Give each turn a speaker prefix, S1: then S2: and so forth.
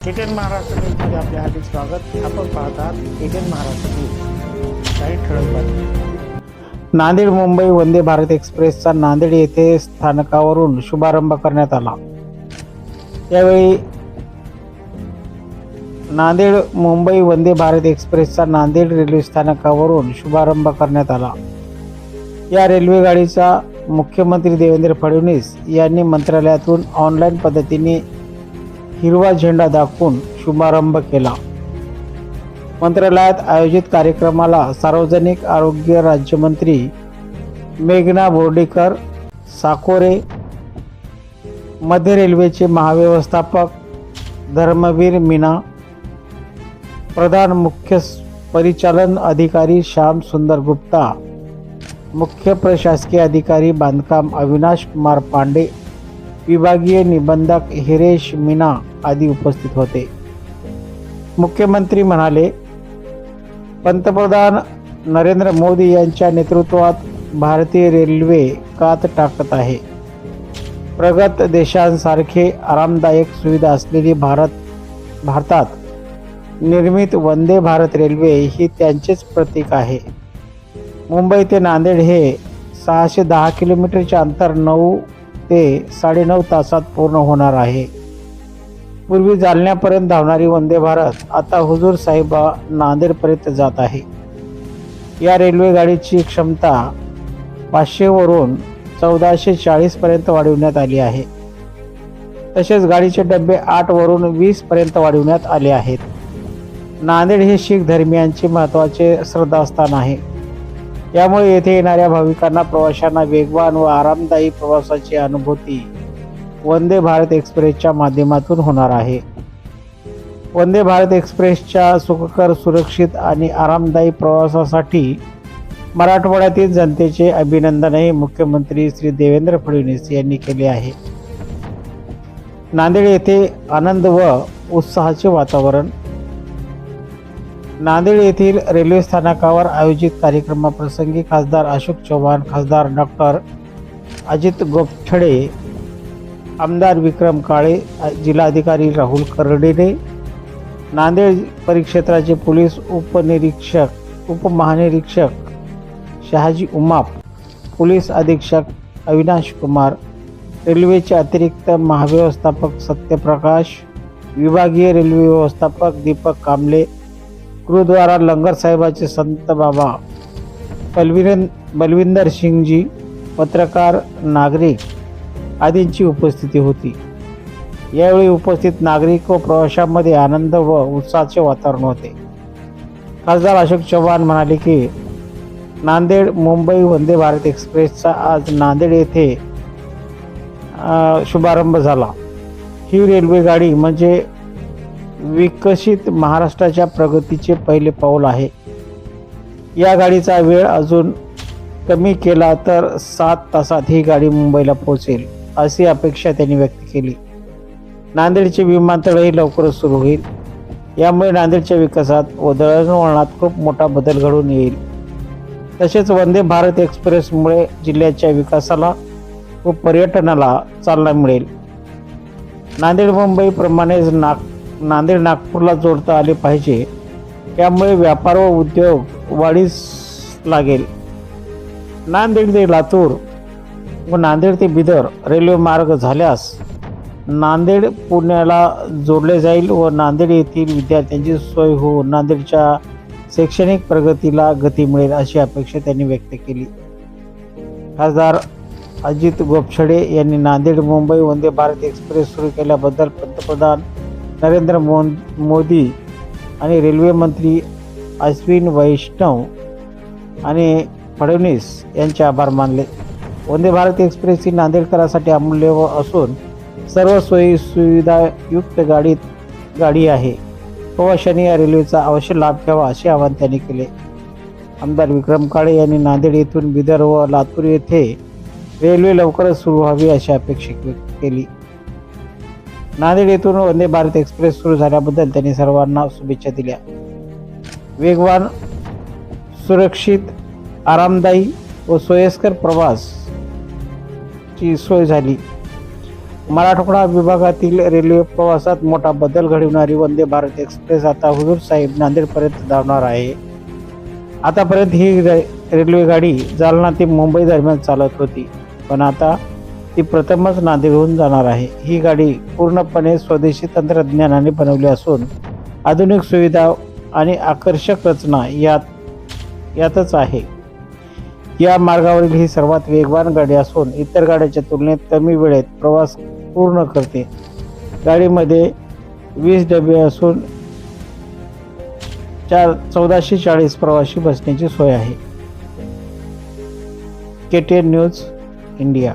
S1: ATN Maharashtra न्यूजमध्ये आपले हार्दिक स्वागत. आपण पाहतात एटीएन महाराष्ट्र न्यूज. काही ठळक बातमी नांदेड मुंबई वंदे भारत एक्सप्रेसचा नांदेड येथे स्थानकावरून शुभारंभ करण्यात आला. यावेळी नांदेड मुंबई वंदे भारत एक्सप्रेसचा नांदेड रेल्वे स्थानकावरून शुभारंभ करण्यात आला. या रेल्वे गाडीचा मुख्यमंत्री देवेंद्र फडणवीस यांनी मंत्रालयातून ऑनलाईन पद्धतीने हिरवा झेंडा दाखवून शुभारंभ केला. मंत्रालयात आयोजित कार्यक्रमाला सार्वजनिक आरोग्य राज्यमंत्री मेघना बोर्डीकर साकोरे मध्य रेल्वेचे महाव्यवस्थापक धर्मवीर मीना प्रधान मुख्य परिचालन अधिकारी श्याम सुंदर गुप्ता मुख्य प्रशासकीय अधिकारी बांधकाम अविनाश कुमार पांडे विभागीय निबंधक हिरेश मीना आदी उपस्थित होते. मुख्यमंत्री म्हणाले पंतप्रधान नरेंद्र मोदी यांच्या नेतृत्वात भारतीय रेल्वे कात टाकत आहे. प्रगत देशांसारखे आरामदायक सुविधा असलेली भारत भारतात निर्मित वंदे भारत रेल्वे ही त्यांचेच प्रतीक आहे. मुंबई ते नांदेड हे सहाशे दहा किलोमीटरचे अंतर नऊ ते साडेनऊ तासात पूर्ण होणार आहे. पूर्वी जालन्यापर्यंत धावणारी वंदे भारत आता हुजूर साहिबा नांदेडपर्यंत जात आहे. या रेल्वे गाडीची क्षमता पाचशेवरून चौदाशे चाळीसपर्यंत वाढविण्यात आली आहे. तसेच गाडीचे डबे आठवरून वीसपर्यंत वाढविण्यात आले आहेत. नांदेड हे शीख धर्मियांचे महत्त्वाचे श्रद्धास्थान आहे. यामुळे येथे येणाऱ्या भाविकांना प्रवाशांना वेगवान व आरामदायी प्रवासाची अनुभूती वंदे भारत एक्सप्रेसच्या माध्यमातून होणार आहे. वंदे भारत एक्सप्रेसच्या सुखकर सुरक्षित आणि आरामदायी प्रवासासाठी मराठवाड्यातील जनतेचे अभिनंदनही मुख्यमंत्री श्री देवेंद्र फडणवीस यांनी केले आहे. नांदेड येथे आनंद व उत्साहाचे वातावरण नांदेड येथील रेल्वे स्थानकावर आयोजित कार्यक्रमाप्रसंगी खासदार अशोक चव्हाण खासदार डॉक्टर अजित गोपछडे आमदार विक्रम काळे जिल्हाधिकारी राहुल करडेने नांदेड परिक्षेत्राचे पोलीस उपनिरीक्षक उपमहानिरीक्षक शहाजी उमाप पोलीस अधीक्षक अविनाश कुमार रेल्वेचे अतिरिक्त महाव्यवस्थापक सत्यप्रकाश विभागीय रेल्वे व्यवस्थापक दीपक कांबळे गुरुद्वारा लंगर साहेबाचे संत बाबा बलविरन बलविंदर सिंगजी पत्रकार नागरिक आदींची उपस्थिती होती. यावेळी उपस्थित नागरिक व प्रवाशांमध्ये आनंद व उत्साहाचे वातावरण होते. खासदार अशोक चव्हाण म्हणाले की नांदेड मुंबई वंदे भारत एक्सप्रेसचा आज नांदेड येथे शुभारंभ झाला. ही रेल्वे गाडी म्हणजे विकसित महाराष्ट्राच्या प्रगतीचे पहिले पाऊल आहे. या गाडीचा वेळ अजून कमी केला तर सात तासात ही गाडी मुंबईला पोहोचेल अशी अपेक्षा त्यांनी व्यक्त केली. नांदेडचे विमानतळही लवकरच सुरू होईल. यामुळे नांदेडच्या विकासात व दळणवळणात खूप मोठा बदल घडून येईल. तसेच वंदे भारत एक्सप्रेसमुळे जिल्ह्याच्या विकासाला व पर्यटनाला चालना मिळेल. नांदेड मुंबईप्रमाणेच नाग नांदेड नागपूरला जोडता आले पाहिजे. त्यामुळे व्यापार व उद्योग वाढीस लागेल. नांदेड ते लातूर व नांदेड ते बिदर रेल्वे मार्ग झाल्यास नांदेड पुण्याला जोडले जाईल व नांदेड येथील विद्यार्थ्यांची सोय होऊन नांदेडच्या शैक्षणिक प्रगतीला गती मिळेल अशी अपेक्षा त्यांनी व्यक्त केली. खासदार अजित गोपछडे यांनी नांदेड मुंबई वंदे भारत एक्सप्रेस सुरू केल्याबद्दल पंतप्रधान नरेंद्र मो मोदी आणि रेल्वे मंत्री अश्विन वैष्णव आणि फडणवीस यांचे आभार मानले. वंदे भारत एक्सप्रेस ही नांदेडकरांसाठी अमूल्य व असून सर्व सोयी सुविधायुक्त गाडीत गाडी आहे. हो प्रवाशांनी या रेल्वेचा अवश्य लाभ घ्यावा असे आवाहन त्यांनी केले. आमदार विक्रम काळे यांनी नांदेड येथून बिदर व लातूर येथे रेल्वे लवकरच सुरू व्हावी अशी अपेक्षा केली. नांदेड येथून वंदे भारत एक्सप्रेस सुरू झाल्याबद्दल त्यांनी सर्वांना शुभेच्छा दिल्या. वेगवान सुरक्षित आरामदायी व सोयस्कर प्रवास ची सोय झाली. मराठवाडा विभागातील रेल्वे प्रवासात मोठा बदल घडवणारी वंदे भारत एक्सप्रेस आता हुजूर साहेब नांदेडपर्यंत धावणार आहे. आतापर्यंत ही रेल्वे गाडी जालना ते मुंबई दरम्यान चालत होती. पण आता ती प्रथमच नांदेडहून जाणार आहे. ही गाडी पूर्णपणे स्वदेशी तंत्रज्ञानाने बनवली असून आधुनिक सुविधा आणि आकर्षक रचना यात यातच आहे. या मार्गावरील ही सर्वात वेगवान गाडी असून इतर गाड्यांच्या तुलनेत कमी वेळेत प्रवास पूर्ण करते. गाडीमध्ये वीस डबे असून चार चौदाशे चाळीस प्रवासी बसण्याची सोय आहे. K T N news India.